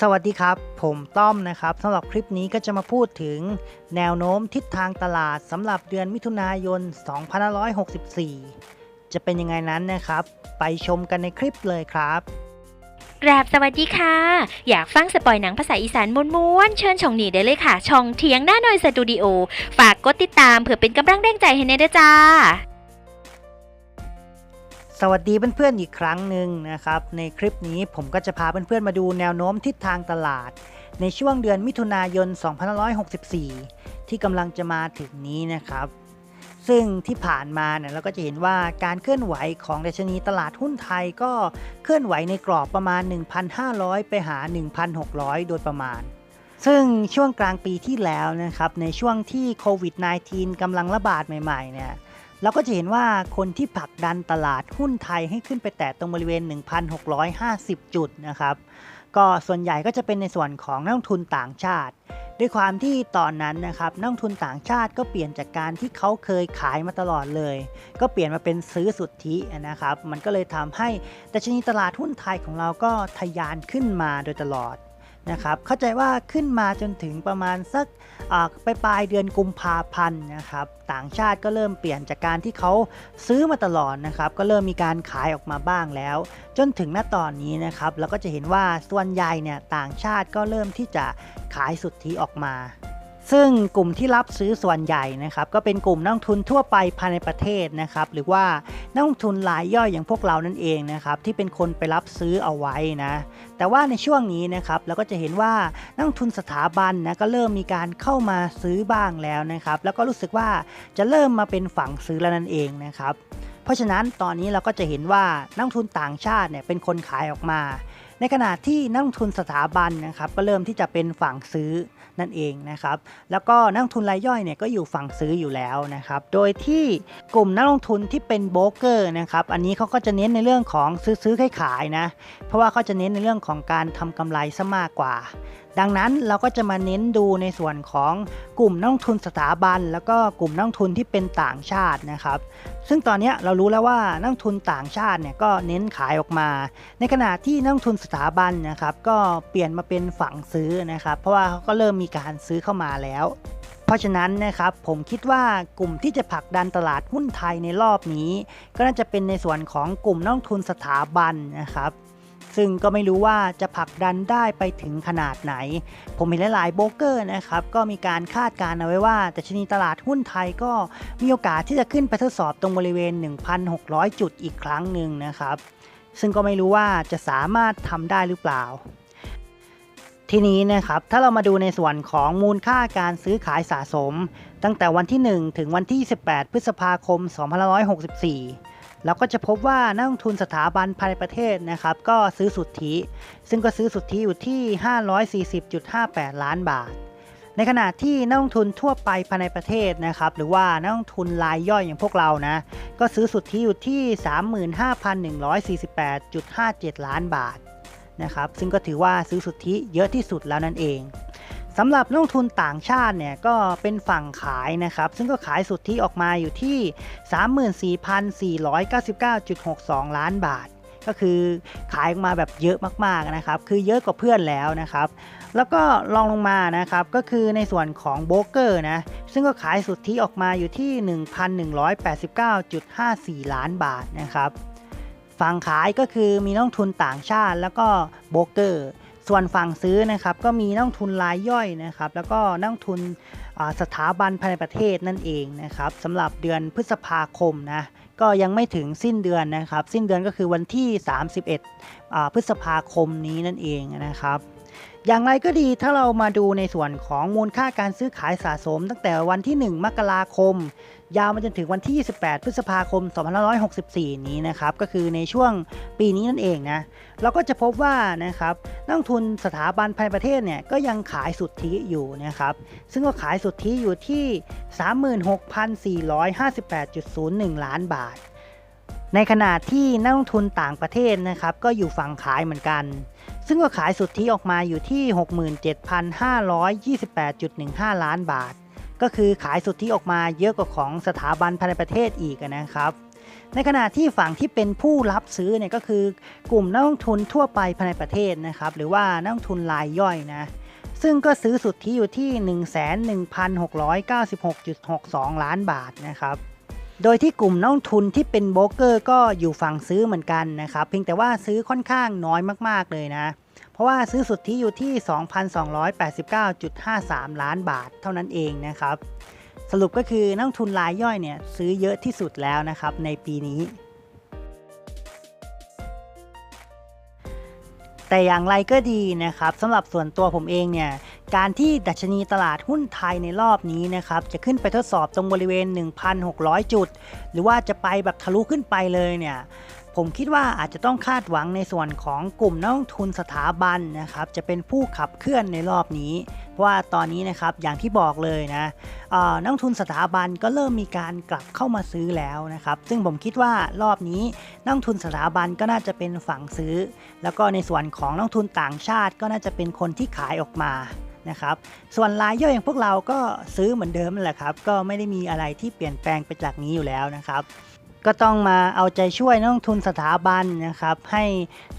สวัสดีครับ ผมต้อมนะครับสำหรับคลิปนี้ก็จะมาพูดถึงแนวโน้มทิศทางตลาดสำหรับเดือนมิถุนายน 2564 จะเป็นยังไงนั้นนะครับ ไปชมกันในคลิปเลยครับกราบสวัสดีค่ะ อยากฟังสปอยหนังภาษาอีสานม้วนๆเชิญช่องนี้ได้เลยค่ะ ช่องเถียงหน้าหน่อยสตูดิโอ ฝากกดติดตามเพื่อเป็นกำลังแรงใจให้ในเด้จ้า วัสดีเพื่อนๆอีกครั้งหนึ่งนะครับ ในคลิปนี้ผมก็จะพาเพื่อนๆมาดูแนวโน้มทิศทางตลาด ในช่วงเดือนมิถุนายน 2564 ที่กำลังจะมาถึงนี้นะครับ ซึ่งที่ผ่านมาเนี่ยเราก็จะเห็นว่าการเคลื่อนไหวของดัชนีตลาดหุ้นไทยก็เคลื่อนไหวในกรอบประมาณ 1,500 ไปหา 1,600 โดยประมาณ ซึ่งช่วงกลางปีที่แล้วนะครับในช่วงที่โควิด -19 กำลังระบาดใหม่ๆเนี่ย เราก็จะเห็นว่าคนที่ผลักดันตลาดหุ้นไทยให้ขึ้นไปแตะตรงบริเวณ 1,650 จุดนะครับก็ส่วนใหญ่ก็จะเป็นในส่วนของนักลงทุนต่างชาติ ด้วยความที่ตอนนั้นนะครับนักลงทุนต่างชาติก็เปลี่ยนจากการที่เขาเคยขายมาตลอดเลย ก็เปลี่ยนมาเป็นซื้อสุทธินะครับมันก็เลยทำให้ดัชนีตลาดหุ้นไทยของเราก็ทะยานขึ้นมาโดยตลอด นะครับเข้าใจว่าขึ้นมาจนถึงประมาณสักไปปลายเดือนกุมภาพันธ์นะครับต่างชาติก็เริ่มเปลี่ยนจากการที่เขาซื้อมาตลอดนะครับก็เริ่มมีการขายออกมาบ้างแล้ว จนถึงณตอนนี้นะครับเราก็จะเห็นว่าส่วนใหญ่เนี่ยต่างชาติก็เริ่มที่จะขายสุทธิออกมา ซึ่งกลุ่มที่รับซื้อส่วนใหญ่นะครับก็เป็นกลุ่มนักลงทุนทั่วไปภายในประเทศนะครับหรือว่านักลงทุนรายย่อยอย่างพวกเรานั่นเองนะครับที่เป็นคนไปรับซื้อเอาไว้นะแต่ว่าในช่วงนี้นะครับเราก็จะเห็นว่านักลงทุนสถาบันนะก็เริ่มมีการเข้ามาซื้อบ้างแล้วนะครับแล้วก็รู้สึกว่าจะเริ่มมาเป็นฝั่งซื้อแล้วนั่นเองนะครับเพราะฉะนั้นตอนนี้เราก็จะเห็นว่านักทุนต่างชาติเนี่ยเป็นคนขายออกมา ในขณะที่นักลงทุนสถาบันนะครับก็เริ่มที่จะเป็นฝั่งซื้อนั่นเองนะครับ แล้วก็นักลงทุนรายย่อยเนี่ยก็อยู่ฝั่งซื้ออยู่แล้วนะครับ โดยที่กลุ่มนักลงทุนที่เป็นโบรกเกอร์นะครับอันนี้เขาก็จะเน้นในเรื่องของซื้อซื้อขายขายนะ เพราะว่าเขาจะเน้นในเรื่องของการทำกำไรซะมากกว่า ดังนั้นเราก็จะมาเน้นดูในส่วนของกลุ่มนักทุนสถาบัน แล้วก็กลุ่มนักทุนที่เป็นต่างชาตินะครับ ซึ่งตอนนี้เรารู้แล้วว่านักทุนต่างชาติเนี่ยก็เน้นขายออกมา ในขณะที่นักทุนสถาบันนะครับก็เปลี่ยนมาเป็นฝั่งซื้อนะครับ เพราะว่าเขาก็เริ่มมีการซื้อเข้ามาแล้วเพราะฉะนั้นนะครับผมคิดว่ากลุ่มที่จะผลักดันตลาดหุ้นไทยในรอบนี้ ก็น่าจะเป็นในส่วนของกลุ่มนักทุนสถาบันนะครับ ซึ่งก็ไม่รู้ว่าจะผลักดันได้ไปถึงขนาดไหน ผมเห็นหลายๆโบรกเกอร์นะครับก็มีการคาดการณ์เอาไว้ว่าแต่ชนีตลาดหุ้นไทยก็มีโอกาสที่จะขึ้นไปทดสอบตรงบริเวณ 1,600 จุดอีกครั้งหนึ่งนะครับซึ่งก็ไม่รู้ว่าจะสามารถทำได้หรือเปล่าทีนี้นะครับถ้าเรามาดูในส่วนของมูลค่าการซื้อขายสะสม ตั้งแต่วันที่ 1 ถึงวันที่ 18 พฤษภาคม 2564 เราก็จะพบว่านักลงทุนสถาบันภายในประเทศนะครับ ก็ซื้อสุทธิ ซึ่งก็ซื้อสุทธิอยู่ที่ 540.58 ล้านบาท ในขณะที่นักลงทุนทั่วไปภายในประเทศนะครับ หรือว่านักลงทุนรายย่อยอย่างพวกเรานะ ก็ซื้อสุทธิอยู่ที่ 35,148.57 ล้านบาทนะครับ ซึ่งก็ถือว่าซื้อสุทธิเยอะที่สุดแล้วนั่นเอง สำหรับนักลงทุนต่างชาติเนี่ยก็เป็นฝั่งขายนะครับ ซึ่งก็ขายสุดทธิออกมาอยู่ที่ 34,499.62 ล้านบาท ก็คือขายออกมาแบบเยอะมากๆนะครับ คือเยอะกว่าเพื่อนแล้วนะครับ แล้วก็ลองลงมานะครับก็คือในส่วนของโบรกเกอร์นะ ซึ่งก็ขายสุดทธิออกมาอยู่ที่ 1,189.54 ล้านบาทนะครับ ฝั่งขายก็คือมีนักลงทุนต่างชาติแล้วก็โบรกเกอร์ ส่วนฝั่งซื้อนะครับก็มีนักลงทุนรายย่อยนะครับ แล้วก็นักลงทุนสถาบันภายในประเทศนั่นเองนะครับสำหรับเดือนพฤษภาคมนะก็ยังไม่ถึงสิ้นเดือนนะครับ สิ้นเดือนก็คือวันที่ 31 พฤษภาคมนี้นั่นเองนะครับอย่างไรก็ดีถ้าเรามาดูในส่วนของมูลค่าการซื้อขายสะสม ตั้งแต่วันที่ 1 มกราคม ยาวมาจนถึงวันที่ 28 พฤษภาคม 2564 นี้นะครับ ก็คือในช่วงปีนี้นั่นเองนะ เราก็จะพบว่านะครับนักทุนสถาบันภายในประเทศเนี่ยก็ยังขายสุทธิอยู่นะครับ ซึ่งก็ขายสุทธิอยู่ที่ 36,458.01 ล้านบาท ในขณะที่นักลงทุนต่างประเทศนะครับก็อยู่ฝั่งขายเหมือนกัน ซึ่งก็ขายสุทธิออกมาอยู่ที่ 67,528.15 ล้านบาท ก็คือขายสุทธิออกมาเยอะกว่าของสถาบันภายในประเทศอีกนะครับ ในขณะที่ฝั่งที่เป็นผู้รับซื้อเนี่ยก็คือกลุ่มนักลงทุนทั่วไปภายในประเทศนะครับ หรือว่านักลงทุนรายย่อยนะซึ่งก็ซื้อสุทธิอยู่ที่ 111,696.62 ล้านบาทนะครับโดยที่กลุ่มนักลงทุนที่เป็นโบรกเกอร์ก็อยู่ฝั่งซื้อเหมือนกันนะครับ เพียงแต่ว่าซื้อค่อนข้างน้อยมากๆเลยนะ เพราะว่าซื้อสุทธิอยู่ที่ 2,289.53 ล้านบาทเท่านั้นเองนะครับ สรุปก็คือนักทุนรายย่อยเนี่ยซื้อเยอะที่สุดแล้วนะครับในปีนี้ แต่อย่างไรก็ดีนะครับสำหรับส่วนตัวผมเองเนี่ยการที่ดัชนีตลาดหุ้นไทยในรอบนี้นะครับจะขึ้นไปทดสอบตรงบริเวณ 1,600 จุด หรือว่าจะไปแบบทะลุขึ้นไปเลยเนี่ย ผมคิดว่าอาจจะต้องคาดหวังในส่วนของกลุ่มนักลงทุนสถาบันนะครับจะเป็นผู้ขับเคลื่อนในรอบนี้ เพราะว่าตอนนี้นะครับอย่างที่บอกเลยนะนักลงทุนสถาบันก็เริ่มมีการกลับเข้ามาซื้อแล้วนะครับ ซึ่งผมคิดว่ารอบนี้นักลงทุนสถาบันก็น่าจะเป็นฝั่งซื้อ แล้วก็ในส่วนของนักลงทุนต่างชาติก็น่าจะเป็นคนที่ขายออกมานะครับส่วนรายย่อยอย่างพวกเราก็ซื้อเหมือนเดิมแหละครับ ก็ไม่ได้มีอะไรที่เปลี่ยนแปลงไปจากนี้อยู่แล้วนะครับ ก็ต้องมาเอาใจช่วยนักลงทุนสถาบันนะครับ ให้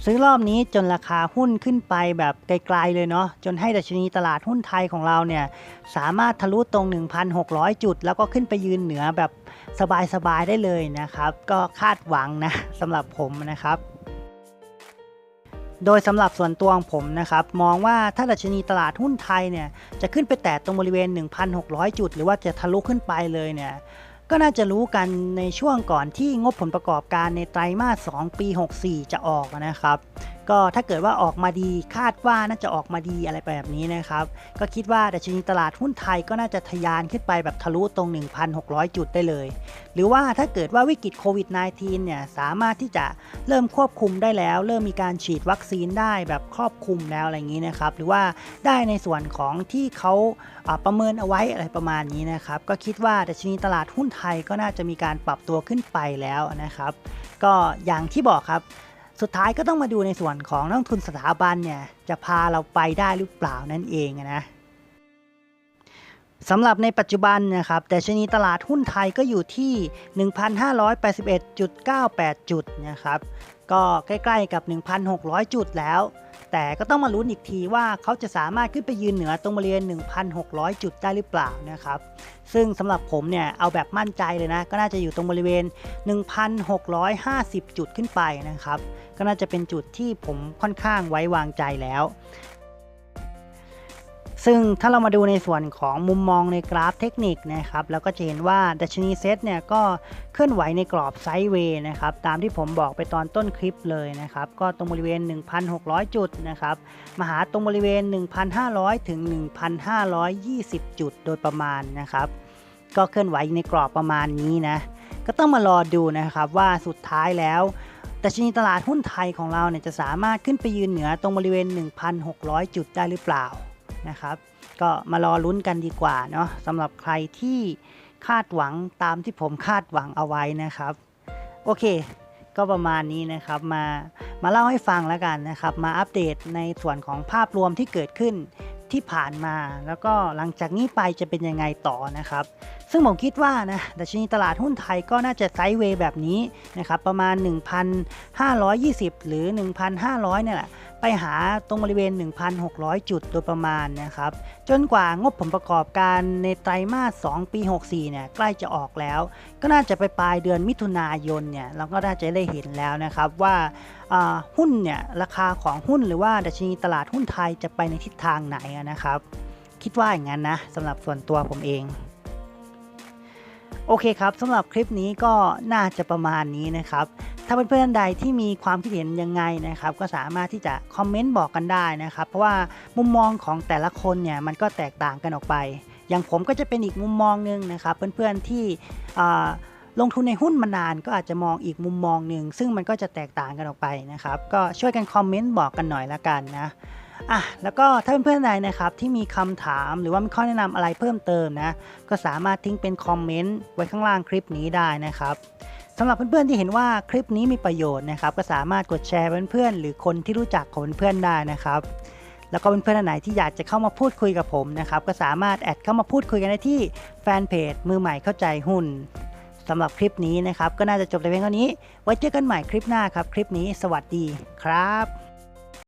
ซื้อรอบนี้จนราคาหุ้นขึ้นไปแบบไกลๆเลยเนาะจนให้ดัชนีตลาดหุ้นไทยของเราเนี่ยสามารถทะลุตรง 1,600 จุด แล้วก็ขึ้นไปยืนเหนือแบบสบายๆได้เลยนะครับ ก็คาดหวังนะสำหรับผมนะครับโดยสำหรับส่วนตัวของผมนะครับ มองว่าถ้าดัชนีตลาดหุ้นไทยเนี่ยจะขึ้นไปแตะตรงบริเวณ 1,600 จุด หรือว่าจะทะลุขึ้นไปเลยเนี่ย ก็น่าจะรู้กันในช่วงก่อนที่งบผลประกอบการในไตรมาส 2 ปี 64 จะออกนะครับ ก็ถ้าเกิดว่าออกมาดีคาดว่าน่าจะออกมาดีอะไรแบบนี้นะครับ ก็คิดว่าดัชนีตลาดหุ้นไทยก็น่าจะทะยานขึ้นไปแบบทะลุตรง 1,600 จุดได้เลย หรือว่าถ้าเกิดว่าวิกฤตโควิด -19 เนี่ยสามารถที่จะเริ่มควบคุมได้แล้ว เริ่มมีการฉีดวัคซีนได้แบบครอบคลุมแล้วอะไรอย่างนี้นะครับ หรือว่าได้ในส่วนของที่เขาประเมินเอาไว้อะไรประมาณนี้นะครับ ก็คิดว่าดัชนีตลาดหุ้นไทยก็น่าจะมีการปรับตัวขึ้นไปแล้วนะครับ ก็อย่างที่บอกครับสุดท้ายก็ต้องมาดูในส่วนของนักทุนสถาบันเนี่ยจะพาเราไปได้หรือเปล่านั่นเองนะ สำหรับในปัจจุบันนะครับแต่ชนีตลาดหุ้นไทยก็อยู่ที่ 1,581.98 จุดนะครับก็ใกล้ๆกับ 1,600 จุดแล้ว แต่ก็ต้องมาลุ้นอีกทีว่าเขาจะสามารถขึ้นไปยืนเหนือตรงบริเวณ 1,600 จุดได้หรือเปล่านะครับซึ่งสำหรับผมเนี่ยเอาแบบมั่นใจเลยนะ ก็น่าจะอยู่ตรงบริเวณ 1,650 จุดขึ้นไปนะครับก็น่าจะเป็นจุดที่ผมค่อนข้างไว้วางใจแล้ว ซึ่งถ้าเรามาดูในส่วนของมุมมองในกราฟเทคนิคนะครับแล้วก็จะเห็นว่าดัชนีเซตเนี่ยก็เคลื่อนไหวในกรอบไซด์เวย์นะครับตามที่ผมบอกไปตอนต้นคลิปเลยนะครับก็ตรงบริเวณ 1,600 จุดนะครับมาหาตรงบริเวณ 1,500 ถึง 1,520 จุดโดยประมาณนะครับก็เคลื่อนไหวในกรอบประมาณนี้นะก็ต้องมารอดูนะครับว่าสุดท้ายแล้วดัชนีตลาดหุ้นไทยของเราเนี่ยจะสามารถขึ้นไปยืนเหนือตรงบริเวณ 1,600 จุดได้หรือเปล่า นะครับ ก็มารอลุ้นกันดีกว่าเนาะสำหรับใครที่คาดหวังตามที่ผมคาดหวังเอาไว้นะครับ โอเค ก็ประมาณนี้นะครับมามาเล่าให้ฟังแล้วกันนะครับ มาอัปเดตในส่วนของภาพรวมที่เกิดขึ้นที่ผ่านมา แล้วก็หลังจากนี้ไปจะเป็นยังไงต่อนะครับซึ่งผมคิดว่านะดัชนีตลาดหุ้นไทยก็น่าจะไซด์เวย์แบบนี้นะครับประมาณ 1,520 หรือ 1,500เนี่ยแหละไปหาตรงบริเวณ 1,600 จุดโดยประมาณนะครับ จนกว่างบผลประกอบการในไตรมาส 2 ปี 64 เนี่ยใกล้จะออกแล้ว ก็น่าจะไปปลายเดือนมิถุนายนเนี่ยเราก็น่าจะได้เห็นแล้วนะครับว่าหุ้นเนี่ยราคาของหุ้นหรือว่าดัชนีตลาดหุ้นไทยจะไปในทิศทางไหนนะครับ คิดว่าอย่างนั้นนะสำหรับส่วนตัวผมเอง โอเคครับสำหรับคลิปนี้ก็น่าจะประมาณนี้นะครับ ถ้าเพื่อนๆใดที่มีความคิดเห็นยังไงนะครับ ก็สามารถที่จะคอมเมนต์บอกกันได้นะครับ เพราะว่ามุมมองของแต่ละคนเนี่ยมันก็แตกต่างกันออกไป อย่างผมก็จะเป็นอีกมุมมองหนึงนะครับ เพื่อนๆที่อ่ลงทุนในหุ้นมานานก็อาจจะมองอีกมุมมองหนึ่งซึ่งมันก็จะแตกต่างกันออกไปนะครับ ก็ช่วยกันคอมเมนต์บอกกันหน่อยละกันนะ อะแล้วก็ถ้าเพื่อนๆใดนะครับที่มีคำถามหรือว่ามีข้อแนะนำอะไรเพิ่มเติมนะ ก็สามารถทิ้งเป็นคอมเมนต์ไว้ข้างล่างคลิปนี้ได้นะครับสำหรับเพื่อนๆที่เห็นว่าคลิปนี้มีประโยชน์นะครับ ก็สามารถกดแชร์เพื่อนๆหรือคนที่รู้จักของเพื่อนๆได้นะครับ แล้วก็เพื่อนๆท่านไหนที่อยากจะเข้ามาพูดคุยกับผมนะครับ ก็สามารถแอดเข้ามาพูดคุยกันได้ที่แฟนเพจมือใหม่เข้าใจหุ้นสำหรับคลิปนี้นะครับ ก็น่าจะจบแต่เพียงเท่านี้ ไว้เจอกันใหม่คลิปหน้าครับ คลิปนี้สวัสดีครับ